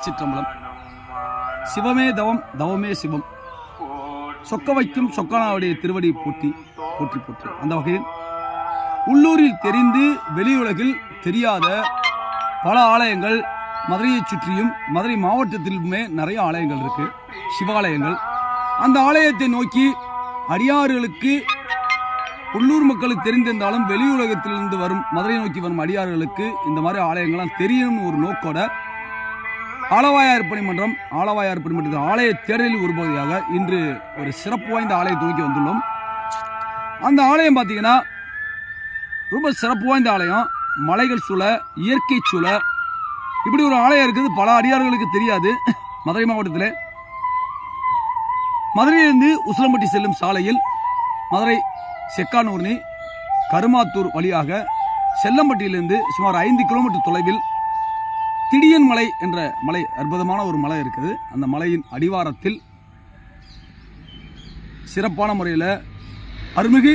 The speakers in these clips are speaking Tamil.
திருச்சிற்றம்பலம். சிவமே தவம் தவமே சிவம். சொக்க வைக்கும் சொக்கனாவுடைய திருவடி போற்றி போற்றி போற்றி. அந்த வகையில் உள்ளூரில் தெரிந்து வெளியுலகில் தெரியாத பல ஆலயங்கள் மதுரையை சுற்றியும் மதுரை மாவட்டத்திலுமே நிறைய ஆலயங்கள் இருக்கு சிவாலயங்கள். அந்த ஆலயத்தை நோக்கி அடியாறுகளுக்கு உள்ளூர் மக்களுக்கு தெரிந்திருந்தாலும் வெளியுலகத்திலிருந்து வரும் மதுரை நோக்கி வரும் அடியார்களுக்கு இந்த மாதிரி ஆலயங்கள்லாம் தெரியணும்னு ஒரு நோக்கோட ஆலவாயார் பணிமன்றம் ஆலவாயார் பணிமன்றத்தின் ஆலய தேர்தலில் ஒரு பகுதியாக இன்று ஒரு சிறப்பு வாய்ந்த ஆலயத்தை நோக்கி வந்துள்ளோம். அந்த ஆலயம் பார்த்தீங்கன்னா ரொம்ப சிறப்பு வாய்ந்த ஆலயம். மலைகள் சூழ இயற்கை சூழ. இப்படி ஒரு ஆலயம் இருக்குது பல அடியார்களுக்கு தெரியாது மதுரை மாவட்டத்தில். மதுரையிலிருந்து உசிலம்பட்டி செல்லும் சாலையில் மதுரை செக்கானூர்னி கருமாத்தூர் வழியாக செல்லம்பட்டியிலிருந்து சுமார் ஐந்து கிலோமீட்டர் தொலைவில் திடியன் மலை என்ற மலை அற்புதமான ஒரு மலை இருக்குது. அந்த மலையின் அடிவாரத்தில் சிறப்பான முறையில் அருள்மிகு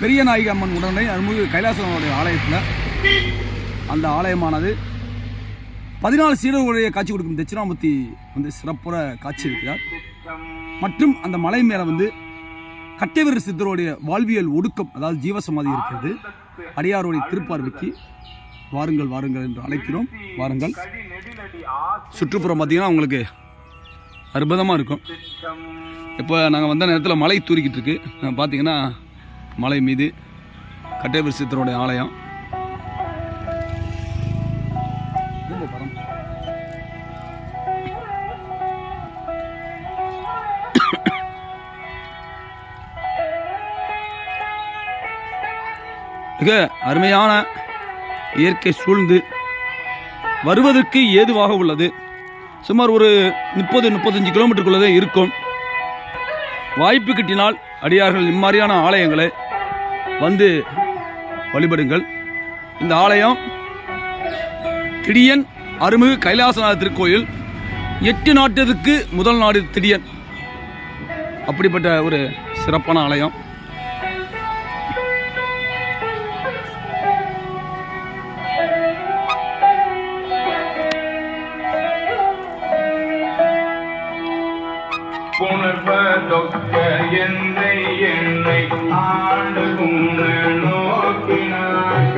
பெரிய நாயகி அம்மன் உடனே அருள்மிகு கைலாசனுடைய ஆலயத்தில் அந்த ஆலயமானது பதினாலு சீடர்களுடைய காட்சி கொடுக்கும். தட்சிணாமூர்த்தி வந்து சிறப்புற காட்சி இருக்கிறார். மற்றும் அந்த மலை மேலே வந்து கட்டைவீர சித்தருடைய வாழ்வியல் ஒடுக்கம் அதாவது ஜீவசமாதி இருக்கிறது. அடியாருடைய திருப்பார்வைக்கு வாருங்கள் வாருங்கள் என்று அழைக்கிறோம். வாருங்கள். சுற்றுப்புறம் பார்த்தீங்கன்னா உங்களுக்கு அற்புதமாக இருக்கும். இப்போ நாங்கள் வந்த நேரத்தில் மலை தூரிக்கிட்டு இருக்கு. பார்த்தீங்கன்னா மலை மீது கட்டைவீர சித்தருடைய ஆலயம். மிக அருமையான இயற்கை சூழ்ந்து வருவதற்கு ஏதுவாக உள்ளது. சுமார் ஒரு முப்பது முப்பத்தஞ்சு கிலோமீட்டருக்குள்ளதே இருக்கும். வாய்ப்பு கிட்டினால் அடியார்கள் இம்மாதிரியான ஆலயங்களை வந்து வழிபடுங்கள். இந்த ஆலயம் திடியன் அருமிகு கைலாசநாத திருக்கோயில் எட்டு நாட்டிற்கு முதல் நாடு திடியன். அப்படிப்பட்ட ஒரு சிறப்பான ஆலயம். புணர்வதொக்க என்னை என்னை ஆண்டு குங்க நோக்கினாய்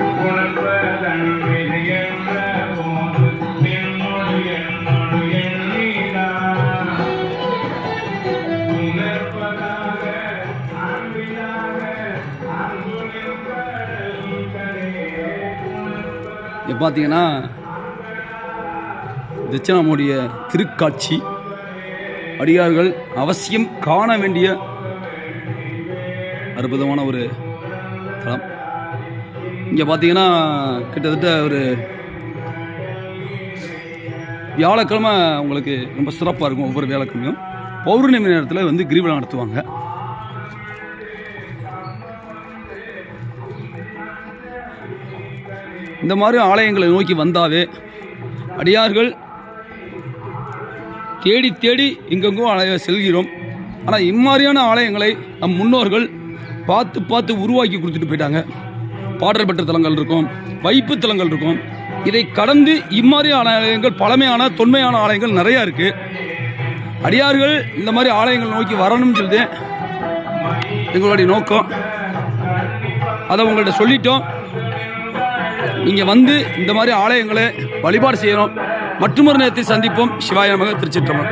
போது? என்னோடு என்னோடு உணர்வதாக இப்போ பார்த்தீங்கன்னா தட்சிணாமூடிய திருக்காட்சி. அடியார்கள் அவசியம் காண வேண்டிய அற்புதமான ஒரு தளம் இங்கே பார்த்தீங்கன்னா கிட்டத்தட்ட ஒரு வியாழக்கிழமை உங்களுக்கு ரொம்ப சிறப்பாக இருக்கும் ஒவ்வொரு வியாழக்கிழமையும். பௌர்ணமி நேரத்தில் வந்து கிரிவலம் நடத்துவாங்க. இந்த மாதிரி ஆலயங்களை நோக்கி வந்தாவே அடியார்கள் தேடி தேடி எங்கெங்கும் ஆலய செல்கிறோம். ஆனால் இம்மாதிரியான ஆலயங்களை நம் முன்னோர்கள் பார்த்து பார்த்து உருவாக்கி கொடுத்துட்டு போயிட்டாங்க. பாடல் பெற்ற தலங்கள் இருக்கும் வைப்பு தலங்கள் இருக்கும். இதை கடந்து இம்மாதிரியான ஆலயங்கள் பழமையான தொன்மையான ஆலயங்கள் நிறையா இருக்குது அடியார்கள் இந்த மாதிரி ஆலயங்கள் நோக்கி வரணும்னு சொல்லிட்டு எங்களுடைய நோக்கம். அதை உங்கள்கிட்ட சொல்லிட்டோம். நீங்கள் வந்து இந்த மாதிரி ஆலயங்களை வழிபாடு செய்யணும். மற்றொரு நேரத்தை சந்திப்போம். சிவாய நமக திருச்சிற்றம்பலம்.